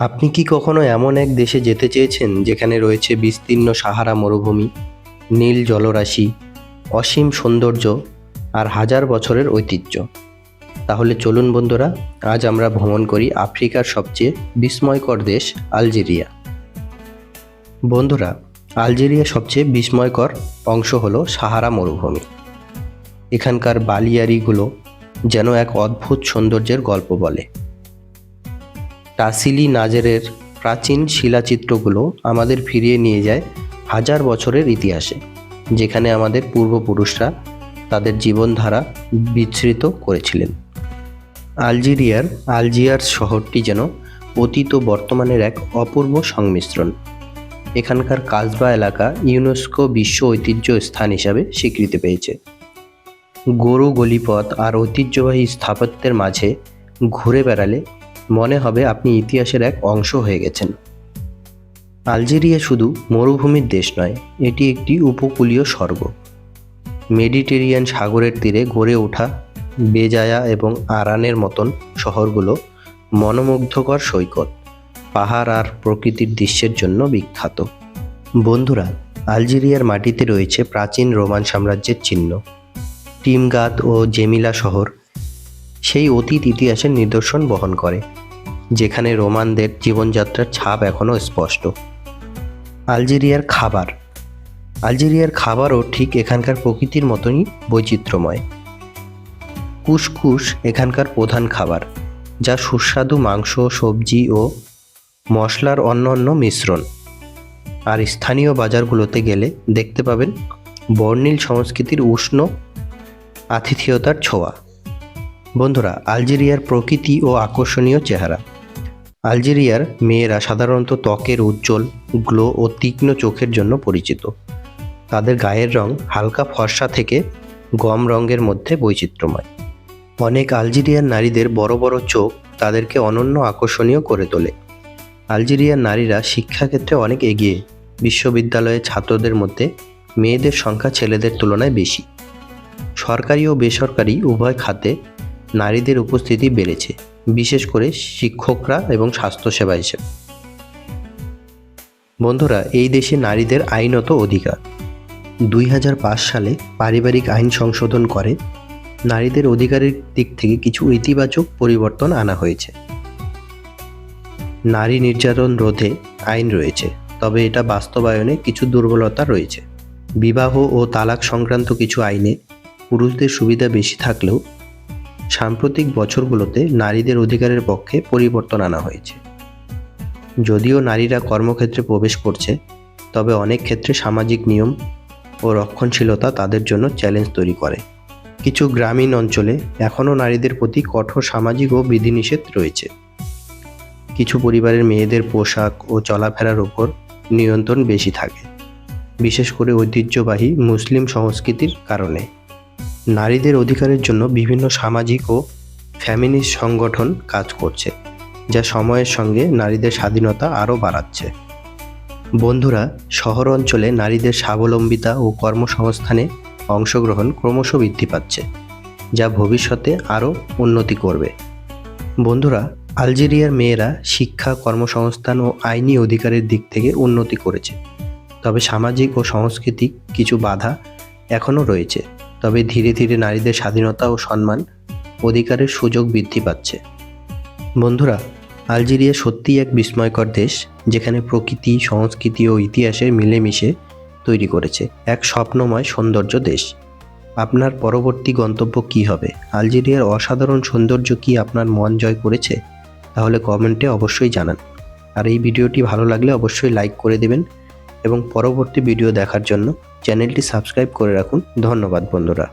আপনি কি কখনো এমন এক দেশে যেতে চেয়েছেন যেখানে রয়েছে বিস্তীর্ণ সাহারা মরুভূমি, নীল জলরাশি, অসীম সৌন্দর্য আর হাজার বছরের ঐতিহ্য? তাহলে চলুন বন্ধুরা, আজ আমরা ভ্রমণ করি আফ্রিকার সবচেয়ে বিস্ময়কর দেশ, আলজেরিয়া। বন্ধুরা, আলজেরিয়া সবচেয়ে বিস্ময়কর অংশ হলো সাহারা মরুভূমি। এখানকার বালিয়ারিগুলো যেন এক অদ্ভুত সৌন্দর্যের গল্প বলে। টাসিলি নাজেরের প্রাচীন শিলাচিত্রগুলো আমাদের ফিরিয়ে নিয়ে যায় হাজার বছরের ইতিহাসে, যেখানে আমাদের পূর্বপুরুষরা তাদের জীবনধারা বিচ্ছৃত করেছিলেন। আলজেরিয়ার আলজিয়ার শহরটি যেন অতীত বর্তমানের এক অপূর্ব সংমিশ্রণ। এখানকার কাসবা এলাকা ইউনেস্কো বিশ্ব ঐতিহ্য স্থান হিসাবে স্বীকৃতি পেয়েছে। গরু গলিপথ আর ঐতিহ্যবাহী স্থাপত্যের মাঝে ঘুরে বেড়ালে মনে হবে আপনি ইতিহাসের এক অংশ হয়ে গেছেন। আলজেরিয়া শুধু মরুভূমির দেশ নয়, এটি একটি উপকূলীয় স্বর্গ। মেডিটেরিয়ান সাগরের তীরে গড়ে ওঠা বেজায়া এবং আরানের মতন শহরগুলো মনোমুগ্ধকর সৈকত, পাহাড় আর প্রকৃতির দৃশ্যের জন্য বিখ্যাত। বন্ধুরা, আলজেরিয়ার মাটিতে রয়েছে প্রাচীন রোমান সাম্রাজ্যের চিহ্ন। টিমগাত ও জেমিলা শহর সেই অতীত ইতিহাসের নিদর্শন বহন করে। যেখানে রোমানদের জীবনযাত্রার ছাপ এখনও স্পষ্ট। আলজেরিয়ার খাবার। আলজেরিয়ার খাবারও ঠিক এখানকার প্রকৃতির মতনই বৈচিত্র্যময়। কুসকুস এখানকার প্রধান খাবার, যা সুস্বাদু মাংস, সবজি ও মশলার অন্য অন্য মিশ্রণ। আর স্থানীয় বাজারগুলোতে গেলে দেখতে পাবেন বর্ণিল সংস্কৃতির উষ্ণ আতিথেয়তার ছোঁয়া। বন্ধুরা, আলজেরিয়ার প্রকৃতি ও আকর্ষণীয় চেহারা। আলজেরিয়ার মেয়েরা সাধারণত ত্বকের উজ্জ্বল, গ্লো ও তীক্ষ্ণ চোখের জন্য পরিচিত। তাদের গায়ের রং হালকা ফর্সা থেকে গম রঙের মধ্যে বৈচিত্র্যময়। অনেক আলজেরিয়ার নারীদের বড় বড় চোখ তাদেরকে অনন্য আকর্ষণীয় করে তোলে। আলজেরিয়ার নারীরা শিক্ষাক্ষেত্রে অনেক এগিয়ে। বিশ্ববিদ্যালয়ে ছাত্রদের মধ্যে মেয়েদের সংখ্যা ছেলেদের তুলনায় বেশি। সরকারি ও বেসরকারি উভয় খাতে নারীদের উপস্থিতি বেড়েছে। বিশেষ করে শিক্ষকরা এবং স্বাস্থ্যসেবা হিসেবে। বন্ধুরা, এই দেশে নারীদের আইনত অধিকার। দুই হাজার পাঁচ সালে পারিবারিক আইন সংশোধন করে, নারীদের অধিকারের দিক থেকে কিছু ইতিবাচক পরিবর্তন আনা হয়েছে। নারী নির্যাতন রোধে আইন রয়েছে, তবে এটা বাস্তবায়নে কিছু দুর্বলতা রয়েছে। বিবাহ ও তালাক সংক্রান্ত কিছু আইনে পুরুষদের সুবিধা বেশি থাকলেও সাম্প্রতিক বছরগুলোতে নারীদের অধিকারের পক্ষে পরিবর্তন আনা হয়েছে। যদিও নারীরা কর্মক্ষেত্রে প্রবেশ করছে, তবে অনেক ক্ষেত্রে সামাজিক নিয়ম ও রক্ষণশীলতা তাদের জন্য চ্যালেঞ্জ তৈরি করে। কিছু গ্রামীণ অঞ্চলে এখনও নারীদের প্রতি কঠোর সামাজিক ও বিধিনিষেধ রয়েছে। কিছু পরিবারের মেয়েদের পোশাক ও চলাফেরার উপর নিয়ন্ত্রণ বেশি থাকে, বিশেষ করে ঐতিহ্যবাহী মুসলিম সংস্কৃতির কারণে। নারীদের অধিকারের জন্য বিভিন্ন সামাজিক ও ফ্যামিনিস্ট সংগঠন কাজ করছে, যা সময়ের সঙ্গে নারীদের স্বাধীনতা আরও বাড়াচ্ছে। বন্ধুরা, শহর অঞ্চলে নারীদের স্বাবলম্বিতা ও কর্মসংস্থানে অংশগ্রহণ ক্রমশ বৃদ্ধি পাচ্ছে, যা ভবিষ্যতে আরও উন্নতি করবে। বন্ধুরা, আলজেরিয়ার মেয়েরা শিক্ষা, কর্মসংস্থান ও আইনি অধিকারের দিক থেকে উন্নতি করেছে, তবে সামাজিক ও সাংস্কৃতিক কিছু বাধা এখনও রয়েছে। তবে ধীরে ধীরে নারীদের স্বাধীনতা ও সম্মান অধিকারের সুযোগ বৃদ্ধি পাচ্ছে। বন্ধুরা, আলজেরিয়া সত্যিই এক বিস্ময়কর দেশ, যেখানে প্রকৃতি, সংস্কৃতি ও ইতিহাসের মিলেমিশে তৈরি করেছে এক স্বপ্নময় সৌন্দর্য দেশ। আপনার পরবর্তী গন্তব্য কি হবে? আলজেরিয়ার অসাধারণ সৌন্দর্য কি আপনার মন জয় করেছে? তাহলে কমেন্টে অবশ্যই জানান। আর এই ভিডিওটি ভালো লাগলে অবশ্যই লাইক করে দেবেন এবং পরবর্তী ভিডিও দেখার জন্য চ্যানেলটি সাবস্ক্রাইব করে রাখুন। ধন্যবাদ বন্ধুরা।